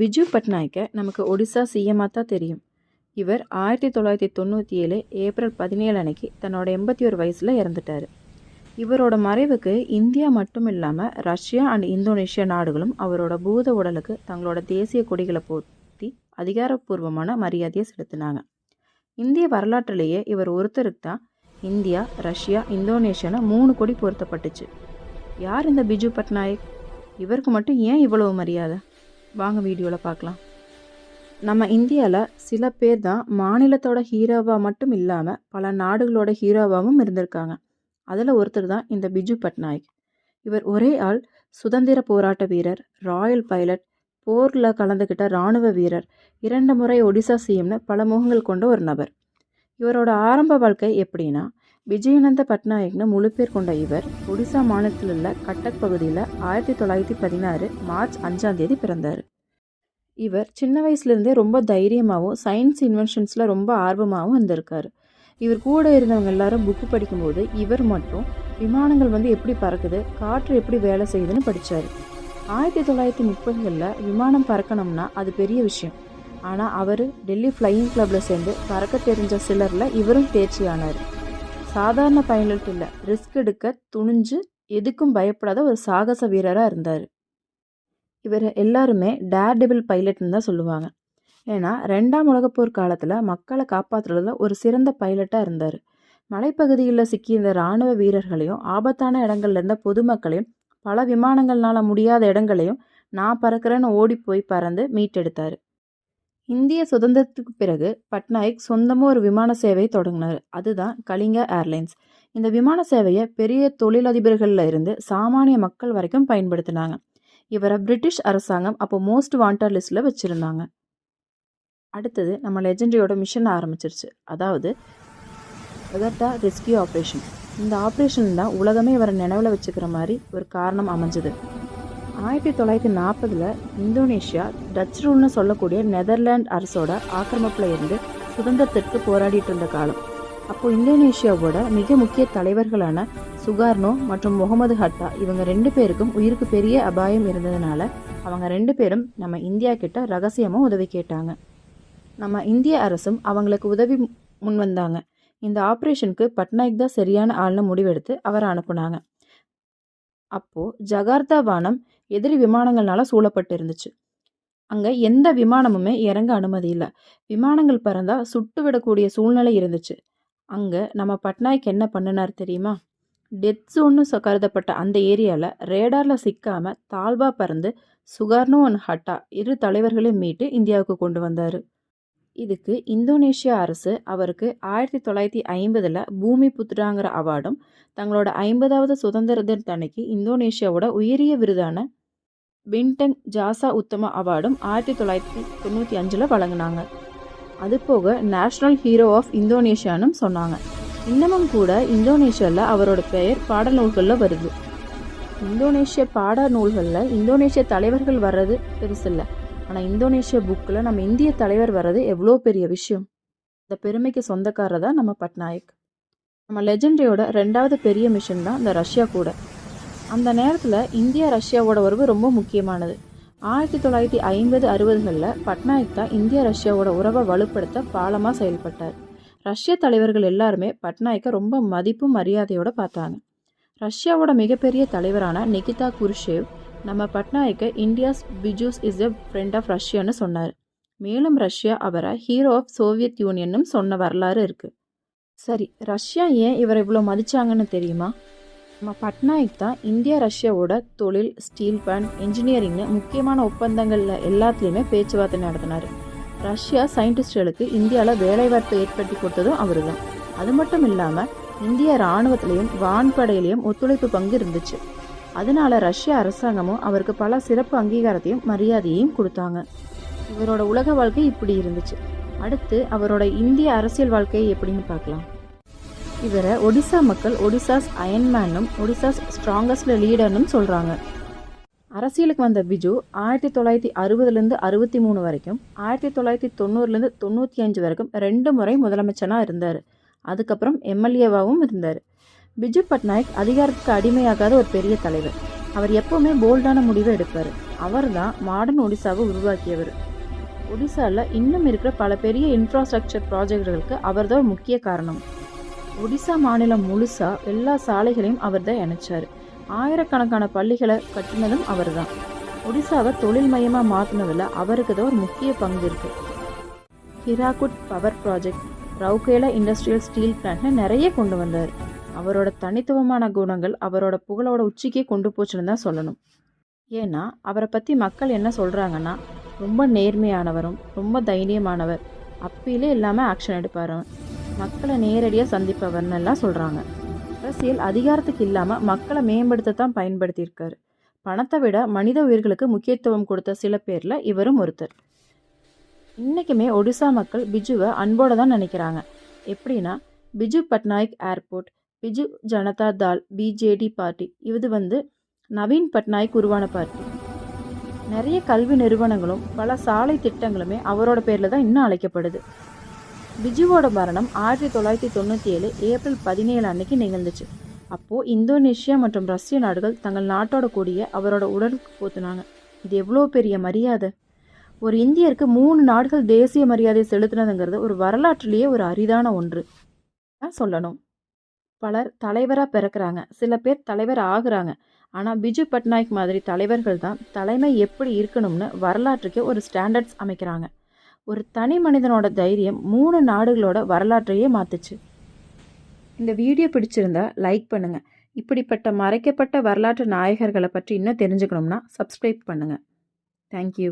பிஜு பட்நாயக்கை நமக்கு ஒடிசா சிஎம்மாக தான் தெரியும். இவர் ஆயிரத்தி தொள்ளாயிரத்தி தொண்ணூற்றி ஏழு ஏப்ரல் பதினேழு அன்னைக்கு தன்னோட எண்பத்தி ஒரு வயசில் இறந்துட்டார். இவரோட மறைவுக்கு இந்தியா மட்டும் இல்லாமல் ரஷ்யா அண்ட் இந்தோனேஷியா நாடுகளும் அவரோட பூத உடலுக்கு தங்களோட தேசிய கொடிகளை போர்த்தி அதிகாரப்பூர்வமான மரியாதையை செலுத்தினாங்க. இந்திய வரலாற்றிலேயே இவர் ஒருத்தருக்கு தான் இந்தியா ரஷ்யா இந்தோனேஷியான்னு மூணு கொடி பொருத்தப்பட்டுச்சு. யார் இந்த பிஜு பட்நாயக்? இவருக்கு மட்டும் ஏன் இவ்வளவு மரியாதை? வாங்க வீடியோவில் பார்க்கலாம். நம்ம இந்தியாவில் சில பேர் தான் மாநிலத்தோட ஹீரோவாக மட்டும் இல்லாமல் பல நாடுகளோட ஹீரோவாகவும் இருந்திருக்காங்க. அதில் ஒருத்தர் தான் இந்த பிஜு பட்நாயக். இவர் ஒரே ஆள் சுதந்திர போராட்ட வீரர் ராயல் பைலட் போரில் கலந்துக்கிட்ட இராணுவ வீரர் இரண்டு முறை ஒடிசா சிஎம்னு பல முகங்கள் கொண்ட ஒரு நபர். இவரோட ஆரம்ப வாழ்க்கை எப்படின்னா விஜயநந்த பட்நாயக்னு முழு பேர் கொண்ட இவர் ஒடிசா மாநிலத்தில் உள்ள கட்டக் பகுதியில் ஆயிரத்தி தொள்ளாயிரத்தி பதினாறு மார்ச் அஞ்சாம் தேதி பிறந்தார். இவர் சின்ன வயசுலேருந்தே ரொம்ப தைரியமாகவும் சயின்ஸ் இன்வென்ஷன்ஸில் ரொம்ப ஆர்வமாகவும் வந்திருக்கார். இவர் கூட இருந்தவங்க எல்லாரும் புக்கு படிக்கும்போது இவர் மட்டும் விமானங்கள் வந்து எப்படி பறக்குது காற்று எப்படி வேலை செய்யுதுன்னு படித்தார் ஆயிரத்தி தொள்ளாயிரத்தி முப்பதுகளில் விமானம் பறக்கணும்னா அது பெரிய விஷயம். ஆனால் அவர் டெல்லி ஃப்ளையிங் கிளப்பில் சேர்ந்து பறக்க தெரிஞ்ச சிலரில் இவரும் தேர்ச்சியானார். ஆனார் சாதாரண பைலட் இல்லை. ரிஸ்க் எடுக்க துணிஞ்சு எதுக்கும் பயப்படாத ஒரு சாகச வீரராக இருந்தார். இவர் எல்லாருமே டேர் டெபிள் பைலட்னு தான் சொல்லுவாங்க. ஏன்னா ரெண்டாம் உலகப்போர் காலத்தில் மக்களை காப்பாற்றுறதுல ஒரு சிறந்த பைலட்டாக இருந்தார். மலைப்பகுதிகளில் சிக்கியிருந்த இராணுவ வீரர்களையும் ஆபத்தான இடங்கள்ல இருந்த பொதுமக்களையும் பல விமானங்கள்னால முடியாத இடங்களையும் நான் பறக்கிறேன்னு ஓடி போய் பறந்து மீட்டெடுத்தார். இந்திய சுதந்திரத்துக்கு பிறகு பட்நாயக் சொந்தமாக ஒரு விமான சேவையை தொடங்கினார். அதுதான் கலிங்க ஏர்லைன்ஸ். இந்த விமான சேவையை பெரிய தொழிலதிபர்களில் இருந்து சாமானிய மக்கள் வரைக்கும் பயன்படுத்தினாங்க. இவரை பிரிட்டிஷ் அரசாங்கம் அப்போ மோஸ்ட் வாண்டட் லிஸ்ட்டில் வச்சுருந்தாங்க. அடுத்தது நம்ம லெஜெண்டரியோட மிஷன் ஆரம்பிச்சிருச்சு. அதாவது எதர்டா ரெஸ்கியூ ஆப்ரேஷன். இந்த ஆப்ரேஷன் தான் உலகமே இவரை நினைவில் வச்சுக்கிற மாதிரி ஒரு காரணம் அமைஞ்சது. ஆயிரத்தி தொள்ளாயிரத்தி நாற்பதில் இந்தோனேஷியா டச் ரூல்னு சொல்லக்கூடிய நெதர்லாண்ட் அரசோட ஆக்கிரமிப்பில் இருந்து சுதந்திரத்திற்கு போராடிட்டு இருந்த காலம். அப்போது இந்தோனேஷியாவோட மிக முக்கிய தலைவர்களான சுகார்னோ மற்றும் முகமது ஹட்டா இவங்க ரெண்டு பேருக்கும் உயிருக்கு பெரிய அபாயம் இருந்ததுனால அவங்க ரெண்டு பேரும் நம்ம இந்தியா கிட்ட ரகசியமாக உதவி கேட்டாங்க. நம்ம இந்திய அரசும் அவங்களுக்கு உதவி முன் வந்தாங்க. இந்த ஆப்ரேஷனுக்கு பட்நாயக் தான் சரியான ஆள்னு முடிவெடுத்து அவரை அனுப்புனாங்க. அப்போது ஜகார்த்தா வானம் எதிரி விமானங்கள்னால சூழப்பட்டு இருந்துச்சு அங்கே எந்த விமானமுமே இறங்க அனுமதி இல்லை. விமானங்கள் பறந்தா சுட்டு விடக்கூடிய சூழ்நிலை இருந்துச்சு. அங்கே நம்ம பட்நாயக் என்ன பண்ணினார் தெரியுமா? டெத் ஜோன்னு கருதப்பட்ட அந்த ஏரியாவில் ரேடாரில் சிக்காமல் தாழ்வா பறந்து சுகார்னோ அண்ட் ஹட்டா இரு தலைவர்களையும் மீட்டு இந்தியாவுக்கு கொண்டு வந்தார். இதுக்கு இந்தோனேஷியா அரசு அவருக்கு ஆயிரத்தி தொள்ளாயிரத்தி ஐம்பதில் பூமி புத்ராங்கிற அவார்டும் தங்களோட ஐம்பதாவது சுதந்திர தினத்தன்னைக்கு இந்தோனேஷியாவோட உயரிய விருதான பின்டங் ஜாசா உத்தம அவார்டும் ஆயிரத்தி தொள்ளாயிரத்தி தொண்ணூற்றி அஞ்சில் வழங்கினாங்க. அதுபோக நேஷ்னல் ஹீரோ ஆஃப் இந்தோனேஷியான்னு சொன்னாங்க. இன்னமும் கூட இந்தோனேஷியாவில் அவரோட பெயர் பாடல் நூல்களில் வருது. இந்தோனேஷிய பாட நூல்களில் இந்தோனேஷிய தலைவர்கள் வர்றது பெருசில்லை ஆனால் இந்தோனேஷிய புக்கில் நம்ம இந்திய தலைவர் வர்றது எவ்வளோ பெரிய விஷயம். இந்த பெருமைக்கு சொந்தக்காரர் தான் நம்ம பட்நாயக். நம்ம லெஜெண்டரியோட ரெண்டாவது பெரிய மிஷன் தான் இந்த ரஷ்யா கூட. அந்த நேரத்தில் இந்தியா ரஷ்யாவோட உறவு ரொம்ப முக்கியமானது. ஆயிரத்தி தொள்ளாயிரத்தி ஐம்பது அறுபதுகளில் பட்நாயக் தான் இந்தியா ரஷ்யாவோட உறவை வலுப்படுத்த பாலமாக செயல்பட்டார். ரஷ்ய தலைவர்கள் எல்லாருமே பட்நாயக்கை ரொம்ப மதிப்பும் மரியாதையோட பார்த்தாங்க. ரஷ்யாவோட மிகப்பெரிய தலைவரான நிகிதா குருஷேவ் நம்ம பட்நாயக்கை India's Biju's is a friend of ரஷ்யான்னு சொன்னார். மேலும் ரஷ்யா அவரை ஹீரோ ஆஃப் சோவியத் யூனியனும் சொன்ன வரலாறு இருக்குது சரி ரஷ்யா ஏன் இவரை இவ்வளோ மதிச்சாங்கன்னு தெரியுமா? நம்ம பட்நாயக் தான் இந்தியா ரஷ்யாவோட தொழில் ஸ்டீல் பிளான்ட் இன்ஜினியரிங்னு முக்கியமான ஒப்பந்தங்களில் எல்லாத்துலேயுமே பேச்சுவார்த்தை நடத்தினார். ரஷ்யா சயின்டிஸ்டுகளுக்கு இந்தியாவில் வேலைவாய்ப்பை ஏற்படுத்தி கொடுத்ததும் அவர் தான் அது மட்டும் இல்லாமல் இந்திய இராணுவத்திலையும் வான்படையிலையும் ஒத்துழைப்பு பங்கு இருந்துச்சு. அதனால ரஷ்ய அரசாங்கமும் அவருக்கு பல சிறப்பு அங்கீகாரத்தையும் மரியாதையையும் கொடுத்தாங்க. இவரோட உலக வாழ்க்கை இப்படி இருந்துச்சு. அடுத்து அவரோட இந்திய அரசியல் வாழ்க்கையை எப்படின்னு பார்க்கலாம். இவரை ஒடிசா மக்கள் ஒடிசாஸ் அயன்மேனும் ஒடிசாஸ் ஸ்ட்ராங்கஸ்ட் லீடர்னும் சொல்கிறாங்க அரசியலுக்கு வந்த பிஜு ஆயிரத்தி தொள்ளாயிரத்தி அறுபதுலேருந்து அறுபத்தி மூணு வரைக்கும் ஆயிரத்தி தொள்ளாயிரத்தி தொண்ணூறுலேருந்து தொண்ணூற்றி அஞ்சு வரைக்கும் ரெண்டு முறை முதலமைச்சராக இருந்தார். அதுக்கப்புறம் எம்எல்ஏவாகவும் இருந்தார். பிஜு பட்நாயக் அதிகாரத்துக்கு அடிமையாகாத ஒரு பெரிய தலைவர். அவர் எப்போவுமே போல்டான முடிவை எடுப்பார். அவர் தான் மாடர்ன் ஒடிசாவை உருவாக்கியவர். ஒடிசாவில் இன்னும் இருக்கிற பல பெரிய இன்ஃப்ராஸ்ட்ரக்சர் ப்ராஜெக்டுகளுக்கு அவர் தான் முக்கிய காரணம். ஒடிசா மாநிலம் முழுசா எல்லா சாலைகளையும் அவர் தான் இணைச்சார். ஆயிரக்கணக்கான பள்ளிகளை கட்டினதும் அவர் தான் ஒடிசாவை தொழில் மையமாக மாற்றினதில் அவருக்கு தான் ஒரு முக்கிய பங்கு இருக்குது Hirakud power project Rourkela industrial steel பிளான்ட்னு நிறைய கொண்டு வந்தார். அவரோட தனித்துவமான குணங்கள் அவரோட புகழோட உச்சிக்கே கொண்டு போச்சுன்னு தான் சொல்லணும். ஏன்னா அவரை பற்றி மக்கள் என்ன சொல்கிறாங்கன்னா ரொம்ப நேர்மையானவரும் ரொம்ப தைரியமானவர். அப்பிலே இல்லாமல் ஆக்ஷன் எடுப்பார் மக்களை நேரடியாக சந்திப்பவர்னு எல்லாம் சொல்கிறாங்க அரசியல் அதிகாரத்துக்கு இல்லாமல் மக்களை மேம்படுத்த தான் பயன்படுத்தியிருக்காரு. பணத்தை விட மனித உயிர்களுக்கு முக்கியத்துவம் கொடுத்த சில பேரில் இவரும் ஒருத்தர். இன்றைக்குமே ஒடிசா மக்கள் பிஜுவை அன்போடு தான் நினைக்கிறாங்க. எப்படின்னா Biju Patnaik airport Biju Janata Dal BJD party இது வந்து நவீன் பட்நாயக் உருவான பார்ட்டி. நிறைய கல்வி நிறுவனங்களும் பல சாலை திட்டங்களுமே அவரோட பேரில் தான் இன்னும் அழைக்கப்படுது. பிஜுவோட மரணம் ஆயிரத்தி தொள்ளாயிரத்தி தொண்ணூற்றி ஏழு ஏப்ரல் பதினேழு அன்னைக்கு நிகழ்ந்துச்சு. அப்போது இந்தோனேஷியா மற்றும் ரஷ்ய நாடுகள் தங்கள் நாட்டோட கொடியை அவரோட உடலுக்கு போத்துனாங்க. இது எவ்வளோ பெரிய மரியாதை? ஒரு இந்தியருக்கு மூணு நாடுகள் தேசிய மரியாதை செலுத்தினதுங்கிறது ஒரு வரலாற்றிலேயே ஒரு அரிதான ஒன்று. தான் சொல்லணும். பலர் தலைவராக பிறக்கிறாங்க. சில பேர் தலைவர் ஆகுறாங்க. ஆனால் பிஜு பட்நாயக் மாதிரி தலைவர்கள் தான் தலைமை எப்படி இருக்கணும்னு வரலாற்றுக்கே ஒரு ஸ்டாண்டர்ட்ஸ் அமைக்கிறாங்க. ஒரு தனி மனிதனோட தைரியம் மூணு நாடுகளோட வரலாற்றையே மாற்றுச்சு இந்த வீடியோ பிடிச்சிருந்தா லைக் பண்ணுங்கள் இப்படிப்பட்ட மறைக்கப்பட்ட வரலாற்று நாயகர்களை பற்றி இன்னும் தெரிஞ்சுக்கணும்னா சப்ஸ்கிரைப் பண்ணுங்கள் தேங்க்யூ